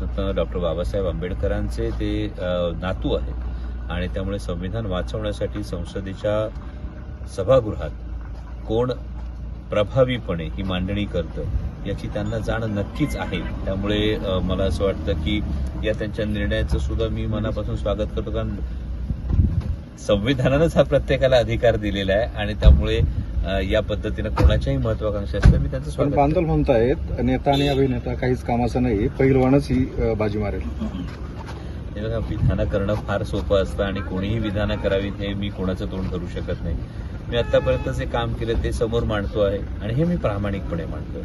Doctor Babasaheb आंबेडकरांचे ते नातू आहेत. आणि त्यामुळे संविधान वाचवण्यासाठी संसदेच्या सभागृहात कोण प्रभावीपणे ही मांडणी करतं याची त्यांना जाण नक्कीच आहे. त्यामुळे मला असं वाटतं की या त्यांच्या निर्णयाचं सुद्धा मी मनापासून स्वागत करतो. कारण संविधानानंच हा प्रत्येकाला अधिकार दिलेला आहे. आणि त्यामुळे या पद्धतीनं कोणाच्याही महत्वाकांक्षा असतं मी त्यांचं पण बांधल म्हणतायत नेता आणि अभिनेता काहीच कामाचा नाही पहिलवानच ही बाजी मारेल. विधानं करणं फार सोपं असतं आणि कोणीही विधानं करावीत हे मी कोणाचं तोंड धरू शकत नाही. मी आतापर्यंत जे काम केलं ते समोर मांडतो आहे आणि हे मी प्रामाणिकपणे मांडतो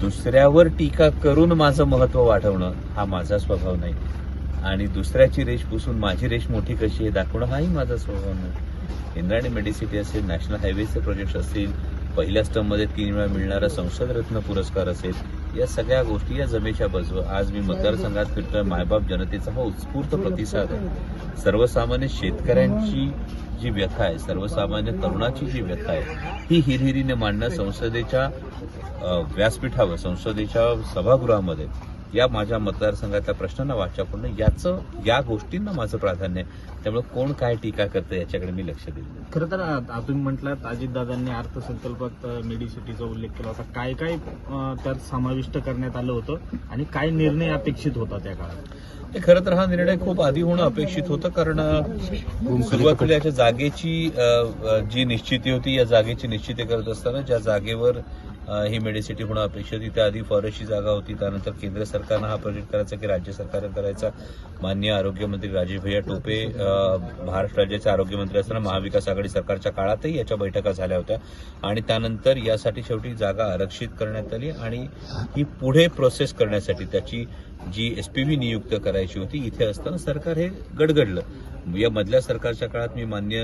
दुसऱ्यावर टीका करून माझं महत्त्व वाढवणं हा माझा स्वभाव नाही. आणि दुसऱ्याची रेश पुसून माझी रेश मोठी कशी आहे दाखवणं हाही माझा स्वभाव नाही. इंद्रायणी मेडिसिटी असेल नॅशनल हायवेचे प्रोजेक्ट असतील पहिल्या स्टममध्ये तीन वेळा मिळणारा संसद रत्न पुरस्कार असेल या सगळ्या गोष्टी या जमेच्या बाजू आज मी मतदारसंघात फिरतोय मायबाप जनतेचा हा उत्स्फूर्त प्रतिसाद आहे. सर्वसामान्य शेतकऱ्यांची जी व्यथा आहे सर्वसामान्य तरुणाची जी व्यथा आहे ही हिरहिरीने मांडणं संसदेच्या व्यासपीठावर संसदेच्या सभागृहामध्ये. या माझ्या मतदारसंघातल्या प्रश्नांना वाचा करणं याचं या गोष्टींना माझं प्राधान्य आहे. त्यामुळे कोण काय टीका करतं याच्याकडे मी लक्ष देईल खरं तर तुम्ही म्हटलात अजितदादांनी अर्थसंकल्पात मेडिसिटीचा उल्लेख केला होता. काय काय त्यात समाविष्ट करण्यात आलं होतं आणि काय निर्णय अपेक्षित होता त्या काळात? ते खरं तर हा निर्णय खूप आधी होणं अपेक्षित होतं कारण सुरुवातीला जागेची जी निश्चिती होती या जागेची निश्चिती करत असताना ज्या जागेवर ही मेडिसिटी होणं अपेक्षित. होती त्याआधी फॉरेस्टची जागा होती त्यानंतर केंद्र सरकारनं हा प्रोजेक्ट करायचा की राज्य सरकारनं करायचा. माननीय आरोग्यमंत्री राजेश भैया टोपे महाराष्ट्र राज्याचे आरोग्यमंत्री असताना महाविकास आघाडी सरकारच्या काळातही याच्या बैठका झाल्या होत्या. आणि त्यानंतर यासाठी शेवटी जागा आरक्षित करण्यात आली आणि ही पुढे प्रोसेस करण्यासाठी त्याची जी एस पी व्ही नियुक्त करायची होती इथे असताना सरकार हे गडगडलं. या मधल्या सरकारच्या काळात मी मान्य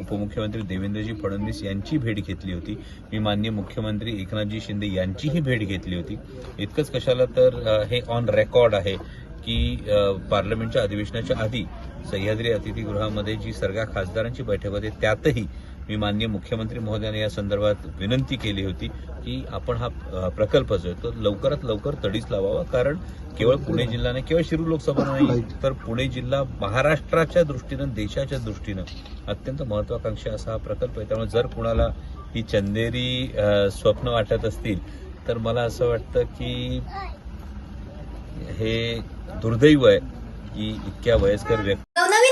उपमुख्यमंत्री देवेंद्रजी फडणवीस यांची भेट घेतली होती. मी मान्य मुख्यमंत्री एकनाथजी शिंदे यांचीही भेट घेतली होती. इतकंच कशाला तर हे ऑन रेकॉर्ड आहे की पार्लमेंटच्या अधिवेशनाच्या आधी सह्याद्री अतिथीगृहामध्ये जी सगळ्या खासदारांची बैठक होते त्यातही मी माननीय मुख्यमंत्री महोदयाने या संदर्भात विनंती केली होती की आपण हा प्रकल्प जो आहे तो लवकरात लवकर तडीच लावावा. कारण केवळ पुणे जिल्हा नाही केवळ शिरूर लोकसभा नाही तर पुणे जिल्हा महाराष्ट्राच्या दृष्टीनं देशाच्या दृष्टीनं अत्यंत महत्वाकांक्षी असा हा प्रकल्प आहे. त्यामुळे जर कुणाला ही चंदेरी स्वप्न वाटत असतील तर मला असं वाटतं की हे दुर्दैव आहे की इतक्या वयस्कर व्यक्ती